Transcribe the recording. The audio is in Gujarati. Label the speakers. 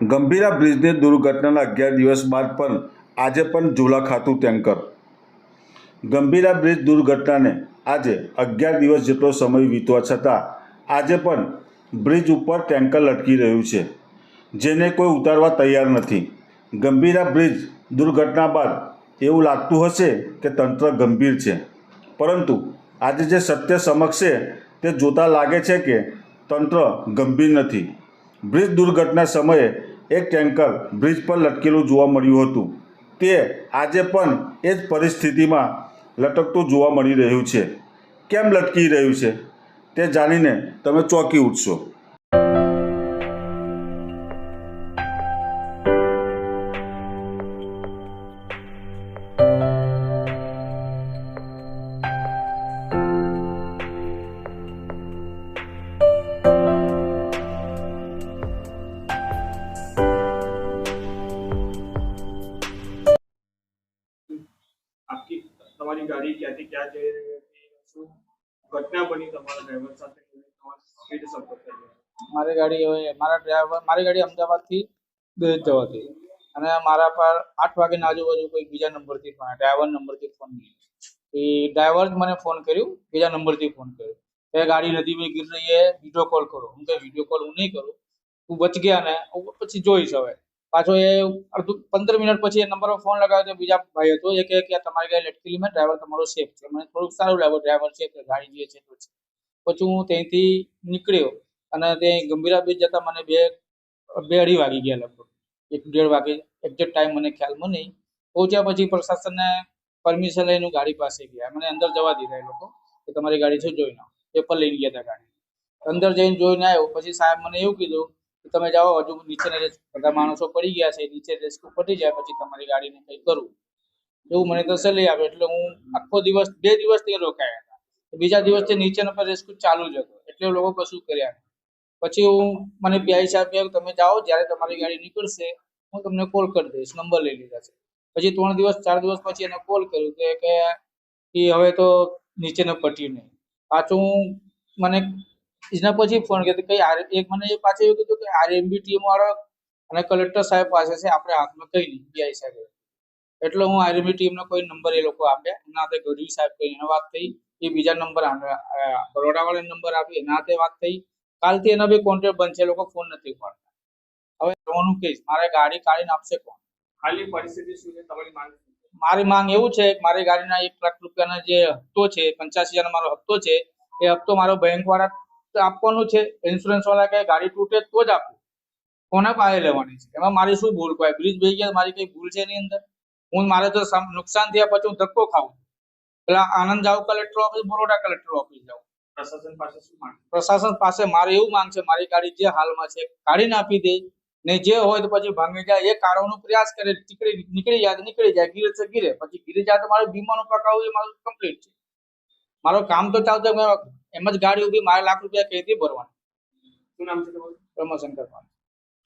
Speaker 1: ગંભીરા બ્રિજની દુર્ઘટનાના અગિયાર દિવસ બાદ પણ આજે પણ ઝોલા ખાતું ટેન્કર. ગંભીરા બ્રિજ દુર્ઘટનાને આજે અગિયાર દિવસ જેટલો સમય વીતવા છતાં આજે પણ બ્રિજ ઉપર ટેન્કર લટકી રહ્યું છે, જેને કોઈ ઉતારવા તૈયાર નથી. ગંભીરા બ્રિજ દુર્ઘટના બાદ એવું લાગતું હશે કે તંત્ર ગંભીર છે, પરંતુ આજે જે સત્ય સમક્ષ છે તે જોતાં લાગે છે કે તંત્ર ગંભીર નથી. બ્રિજ દુર્ઘટના સમયે એક ટેન્કર બ્રિજ પર લટકેલું જોવા મળ્યું હતું. તે આજે પણ એ જ પરિસ્થિતિમાં લટકતું જોવા મળી રહ્યું છે. કેમ લટકી રહ્યું છે? તે જાણીને તમે ચોંકી ઉઠશો.
Speaker 2: આપની તમારી ગાડી ક્યાંથી ક્યાં જઈ રહી હતી શું ઘટના બની તમારા ડ્રાઈવર સાથે? સ્પીડ સંપર્ક થઈ
Speaker 3: મારી ગાડી હવે, મારા ડ્રાઈવર મારી ગાડી અમદાવાદથી દહેજ જવાથી. અને મારા પર આઠ વાગ્યાના આજુબાજુ કોઈ બીજા નંબરથી ફોન ડ્રાઈવર નંબરથી ફોન એ ડ્રાઈવર મને ફોન કર્યો, બીજા નંબરથી ફોન કર્યો. કે ગાડી નદી મેં ગીર રહી હે વીડિયો કોલ કરો. હું કે વીડિયો કોલ હું નહીં કરું? તું બચ ગયા ને પછી જોઈશ હવે. પાછો એ અડધું પંદર મિનિટ પછી એ નંબર પર ફોન લગાવ્યો તો બીજા ભાઈ હતો એ કહે કે તમારી ગાડી લટકેલી મેં ડ્રાઈવર તમારો સેફ છે. મને થોડુંક સારું લાગ્યું ડ્રાઈવર છે કે ગાડી જે છે તો છે. પછી હું ત્યાંથી નીકળ્યો અને તે ગંભીરા બીચ જતા મને બે બે અઢી વાગી ગયા લગભગ. એક ડેઢ વાગે એક્ઝેક્ટ ટાઈમ મને ખ્યાલમાં નહીં પહોંચ્યા પછી પ્રશાસનને પરમિશન લઈને ગાડી પાસે ગયા. મને અંદર જવા દીધા એ લોકો કે તમારી ગાડી છે, જોઈ નાખો. પેપર લઈને ગયા હતા ગાડી. અંદર જઈને જોઈને આવ્યો. પછી સાહેબ મને એવું કીધું તમે જાઓ, હજુ નીચે બધા માણસો પડી ગયા છે, નીચે રેસ્ક્યુ પટી જાય, પછી તમારી ગાડીને કંઈ કરવું એવું મને તસલ્લી આવે એટલે હું આખો દિવસ, બે દિવસ ત્યાં રોકાયા હતા. બીજા દિવસથી નીચેનો પર રેસ્ક્યુ ચાલુ જ હતો. એટલે લોકો કશું કર્યા પછી હું, મને પીઆઈ સાહેબ કહ્યું તમે જાઓ, જ્યારે તમારી ગાડી નીકળશે, હું તમને કોલ કરી દઈશ, નંબર લઈ લીધા છે. પછી ત્રણ દિવસ, ચાર દિવસ પછી એને કોલ કર્યું કે કે હવે તો નીચેનો પટ્યું નહીં. પાછું મને એના પછી ફોન કર્યો કઈ આર એક મને એ પાછું એવું કીધું કે આરએમબી ટીમ વાળો અને કલેક્ટર સાહેબ પાસે છે આપણે હાથમાં કઈ નહીં બીઆઈ સાહેબ એટલે હું આરએમબી ટીમનો કોઈ નંબર એ લોકો આપ્યા એના હાથે ગઢવી સાહેબ કઈ એને વાત થઈ એ બીજા નંબર બરોડા વાળા નંબર આપી એના હાથે વાત થઈ. કાલથી એના બી કોન્ટેક્ટ બંધ છે લોકો ફોન નથી ઉપાડતા. હવે રોનું કહીશ મારે ગાડી કાઢીને આપશે કોણ?
Speaker 2: હાલની પરિસ્થિતિ શું છે તમારી માંગ
Speaker 3: મારી માંગ એવું છે કે મારી ગાડીના એક લાખ રૂપિયાના જે હપ્તો છે પંચ્યાસી હજારનો મારો હપ્તો છે એ હપ્તો મારો બેંક વાળા આપવાનો છે ઇન્સ્યોરન્સ વાળા કે ગાડી તૂટે તો જ આપું. કોના પાસે લેવાની છે? એમાં મારી શું ભૂલ? કોઈ બ્રિજ ભાઈ ગયા મારી કઈ ભૂલ છે એની અંદર? હું મારે તો નુકસાન થયા પછી હું ધક્કો ખાઉં. પેલા આનંદ જાઉં collector office Baroda collector office જાઉં.
Speaker 2: પ્રશાસન પાસે શું માંગ?
Speaker 3: પ્રશાસન પાસે મારે એવું માંગ છે મારી ગાડી જે હાલમાં છે કાઢી નાખી દે. ને જે હોય તો પછી ભાંગી જાય. એ કાઢવાનો પ્રયાસ કરે નીકળી નીકળી જાય નીકળી જાય ગીરે છે ગીરે. પછી ગીરે જાય તો મારે વીમાનું પકાવવું એ મારું કમ્પ્લીટ છે. મારું કામ તો ચાલતો એમ જ ગાડી ઊભી મારે લાખ રૂપિયા કઈથી ભરવાના.
Speaker 2: શું નામ છે તમારું?
Speaker 3: પ્રમોશન કરવાનું